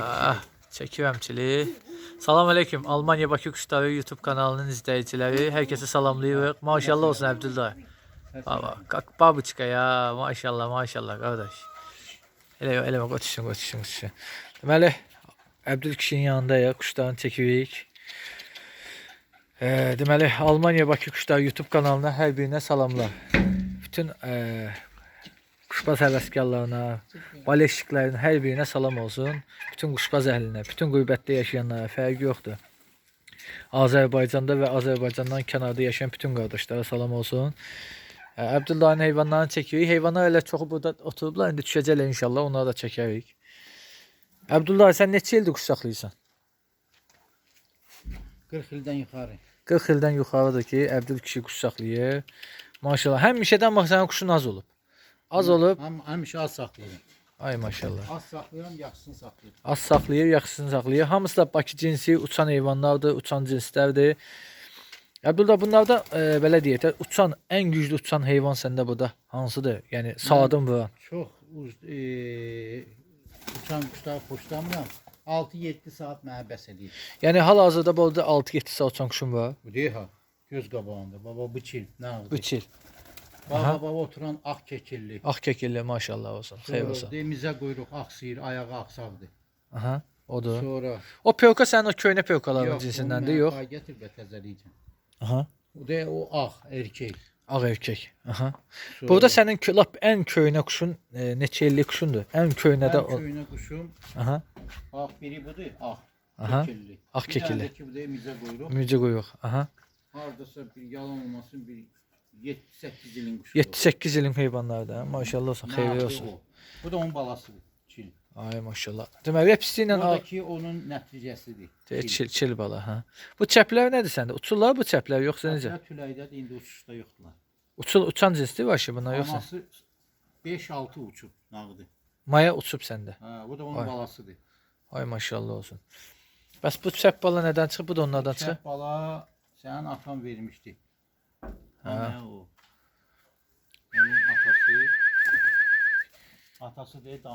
Ah, çekiyorum çili. Salam aleyküm. Almanya Bakü Kuşları YouTube kanalının izleyicileri. Herkese salamlayırıq. Maşallah olsun Abdullah. Baba, kalk babuçka ya. Maşallah, maşallah kardeş. Elə yox, elə qoçuşun, qoçuşun, qoçuşun. Deməli, Əbdül kişinin yanındayıq. Quşlarını çəkirik. E, ee, deməli, Almanya Bakı Quşları YouTube kanalına hər birinə salamlar. Bütün e, Kuşbaz həvəskarlarına, baleşiklərin hər birinə salam olsun. Bütün quşbaz əhlinə, bütün qürbətdə yaşayanlara fərqi yoxdur. Azərbaycanda və Azərbaycandan kənarda yaşayan bütün qardaşlara salam olsun. Əbdullahın heyvanlarını çəkirik. Heyvanlar elə çoxu burada oturublar. İndi düşəcəklər inşallah. Onları da çəkərik. Əbdullah sən neçə ildir quş saxlayırsan? 40 ildən yuxarı. 40 ildən yuxarıdır ki, Əbdül kişi quş saxlayır. Maşallah. Həmişədən bax sənin quşun az olub. Az olub. Həm həmişə az saxlayıram. Ay maşallah. Az saxlayıram, yaxşısını saxlayıram. Az saxlayır, yaxşısını saxlayır. Hamısı da Bakı cinsi uçan heyvanlardır, uçan cinslərdir. Əbdullah bunlarda e, belə deyək də uçan ən güclü uçan heyvan səndə burada hansıdır? Yəni sağdan vuran. Çox e, uçan quşları xoşlamıram. 6-7 saat mənə bəs edir. Yəni hal-hazırda burada 6-7 saat uçan quşum var. Bu deyil ha. Göz qabağında. Baba bıçil. Nə oldu? 3 il. Baba Aha. baba oturan ağ kekilli. Ağ kekilli maşallah olsun. Xeyir olsun. demizə quyruq ağsıyır, ayağı ağsaqdır. Aha. Odur. Sonra O pevka sənin o köynə pevkaların Yox, cinsindəndir, yox? mənə Gətir və təzələyəcəm. Aha. O da o ağ erkək. Ağ erkək. Aha. Sonra Burada sənin kö- lap ən köynə quşun e, neçə illik quşundur? Ən köynədə Ən o. köynə quşum Aha. ağ biri budur, ağ. Aha. Kekilli. Ağ Bir kekilli. dənə ki bu da emizə quyruq. Mücü quyruq. Aha. Hardasa bir yalan olmasın bir 7-8 ilin quşu. 7-8 ilin heyvanlardır. Maşallah olsun. Xeyir Nabi olsun. o. Bu da onun balasıdır. Çil. Ay maşallah. Deməli hepsi ilə Oradakı onun nəticəsidir. Çil, çil, çil bala, ha. Bu çəplər nədir səndə? Uçurlar bu çəplər yoxsa necə? Hətta tüləkdədir, indi uçuşda yoxdular. Uçul uçan cinsdir var bunlar yoxsa? Anası 5-6 uçub nağdı. Maya uçub səndə. Ha, bu da onun Vay. balasıdır. Ay maşallah olsun. Bəs bu çəp bala nədən çıxıb? Bu da onlardan çıxıb. Çəp bala sənin atan vermişdi. Ha. Ha. o. Onun atası atası dedi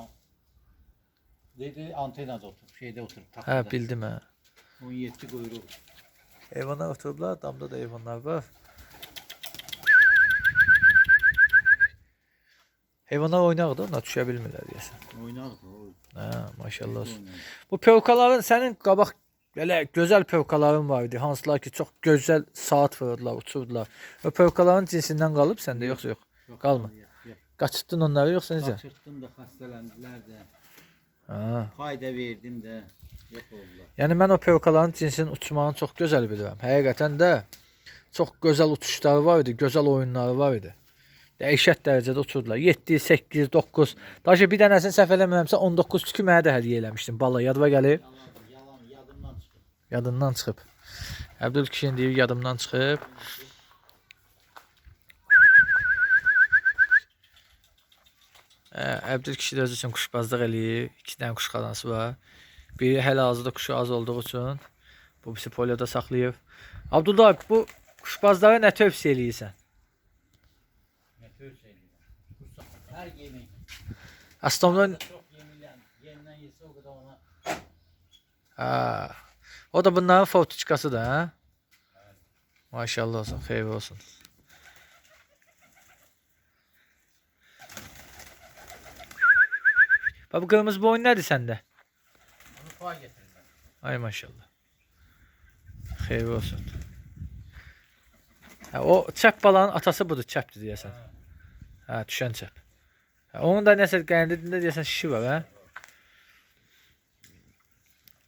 dedi antenada otur, şeydə oturub Hə, taxtada. bildim hə. 17 quyruq. Heyvanlar oturublar, damda da heyvanlar var. Heyvanlar oynaqdır, onlar düşə bilmirlər deyəsən. Oynardı o. Hə, maşallah olsun. Bu pevkaların sənin qabaq belə gözəl pevkaların var idi. Hansılar ki çox gözəl saat vururdular, uçurdular. O pevkaların cinsindən qalıb səndə yoxsa yox? Yox, Qalma. Qaçırtdın onları yoxsa necə? Qaçırtdım da xəstələndilər də. Ha. Fayda verdim də. Yox oldular. Yəni mən o pevkaların cinsinin uçmağını çox gözəl bilirəm. Həqiqətən də çox gözəl uçuşları var idi, gözəl oyunları var idi. Dəhşət dərəcədə uçurdular. 7, 8, 9. Daşı bir dənəsini səhv eləmirəmsə 19 tükü mənə də hədiyyə eləmişdim. Bala yadıma gəlir. Yalan. Yadından çıxıb. Əbdül kişinin deyir yadımdan çıxıb. Ə, Əbdül kişi də özü üçün quşbazlıq eləyir. İki dənə quşxanası var. Biri hələ hazırda quşu az olduğu üçün bu birisi polyoda saxlayıb. Abdullah bu quşbazlara nə tövsiyə eləyirsən? Nə tövsiyə. Hər yemək. Astomda Çox yemilən. Yenidən yesə o qədər ona ha. O da bunların fortiçkası da, hə? Maşallah olsun, xeyir olsun. Bax bu qırmızı boyun nədir səndə? onu pay gətirirlər. Ay maşallah. Xeyir olsun. Hə, o çəp balanın atası budur, çəpdir deyəsən. Hə, düşən çəp. Hə, onun da nəsə qəndində deyəsən şişi var, hə?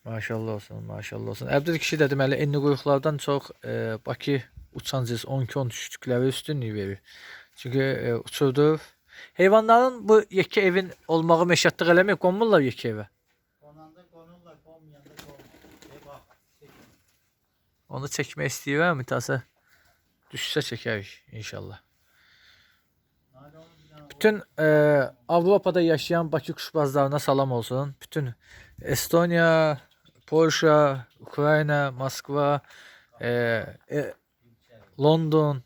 Maşallah olsun, maşallah olsun. Əbdül kişi də deməli enli quyruqlardan çox e, Bakı uçan cins 12-10 düşdükləri üstünlük verir. Çünki e, uçurdur. Heyvanların bu yekə evin olmağı məşəqqət eləmir, qonmurlar yekə evə. Qonanda qonurlar, qonmayanda qonmur. E. Onu çəkmək istəyirəm, mütəsə düşsə çəkərik inşallah. Bütün e, Avropada yaşayan Bakı kuşbazlarına salam olsun. Bütün Estonya, Polşa, Ukrayna, Moskva, e, e, London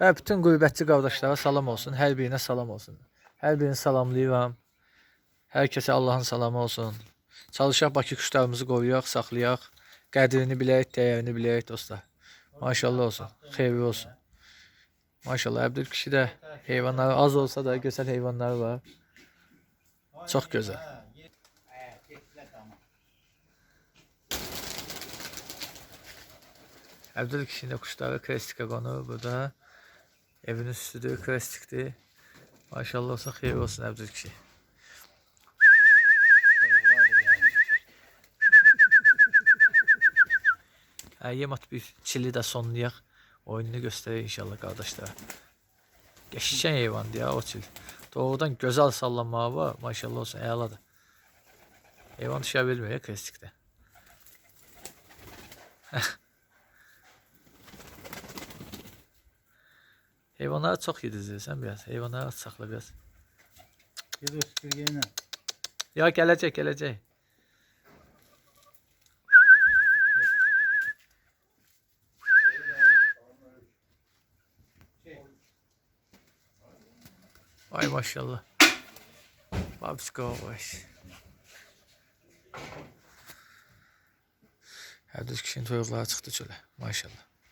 və bütün qürbətçi qardaşlara salam olsun. Hər birinə salam olsun. Hər birini salamlayıram. Hər kəsə Allahın salamı olsun. Çalışaq Bakı quşlarımızı qoruyaq, saxlayaq. Qədrini bilək, dəyərini bilək dostlar. Maşallah olsun. Xeyirli olsun. Maşallah Əbdül kişi də heyvanları az olsa da gözəl heyvanları var. Çox gözəl. Əbdül kişinin də quşları klastikə qonur burada. Evin üstüdür, klastikdir. Maşallah olsun, xeyir olsun da gelmiş. Hə, yemat bir çili də sonlayaq. Oyununu göstərək inşallah qardaşlar. Qəşəng heyvandır ya o çil. Doğrudan gözəl sallanmağı var. Maşallah olsun, əladır. Heyvan düşə bilmir ya klastikdə. Heyvanları çox yedizdirsən biraz. Heyvanları az saxla biraz. O süpürgeyle. Ya gələcək, gələcək. Vay maşallah. Babsko vay. Hər düz kişinin toyuqları çıxdı çölə. Maşallah.